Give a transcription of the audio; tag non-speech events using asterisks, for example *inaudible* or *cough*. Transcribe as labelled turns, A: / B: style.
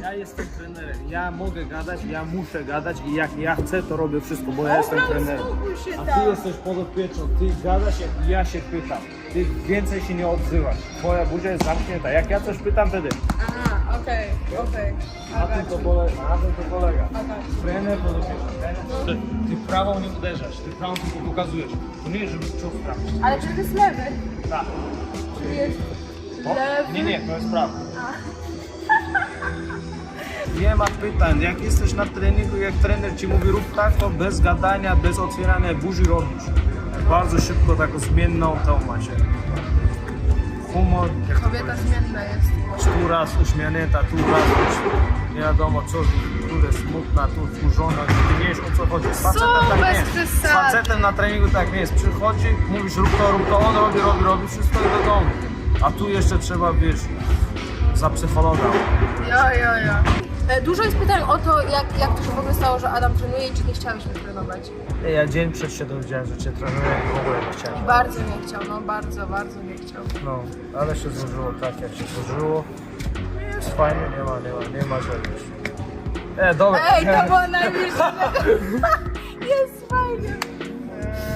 A: Ja jestem trenerem, ja mogę gadać, ja muszę gadać i jak ja chcę, to robię wszystko, bo ja jestem trenerem. A ty jesteś podopieczną, ty gadasz jak ja się pytam. Ty więcej się nie odzywasz. Twoja buzia jest zamknięta. Jak ja coś pytam, wtedy.
B: Aha, okej, okej.
A: Na tym to polega. Na tym to polega. Trener podopieczny. Trener. Ty, ty prawą nie uderzasz, ty prawą tylko pokazujesz. To nie jest, żeby czuł sprawdzić.
B: Ale czy to jest lewy?
A: Tak.
B: Czy jest
A: O,
B: lewy?
A: nie, nie, to jest prawo. Nie ma pytań. Jak jesteś na treningu, jak trener ci mówi rób tak, to bez gadania, bez otwierania buzi robisz. Bardzo szybko taką zmienną tą macie. Humor, jak to
B: Kobieta
A: powiedzieć?
B: zmienna jest.
A: tu raz uśmiechnięta, tu raz już nie wiadomo co, tu jest smutna, tu wkurzona, ty nie wiesz o co chodzi. Z facetem tak nie
B: Bez
A: jest. Z
B: przesady.
A: facetem na treningu tak nie jest. Przychodzi, mówisz rób to, rób to, on robi, robi, robi wszystko i do domu. A tu jeszcze trzeba, wiesz, za psychologa.
B: Jo, jo, jo. E, Dużo jest pytań o to, jak, jak to się w ogóle stało, że Adam trenuje i czy nie chciałeś mnie trenować.
A: Ja dzień przed się dowiedziałem, że cię trenuję i w ogóle nie chciałem.
B: Bardzo nie chciał, no bardzo, bardzo nie chciał.
A: No, ale się złożyło tak, jak się złożyło. Jest fajnie, nie ma, nie ma, nie ma żadnych. E, dobra.
B: Ej, to było najwyższe. *laughs* Jest fajnie.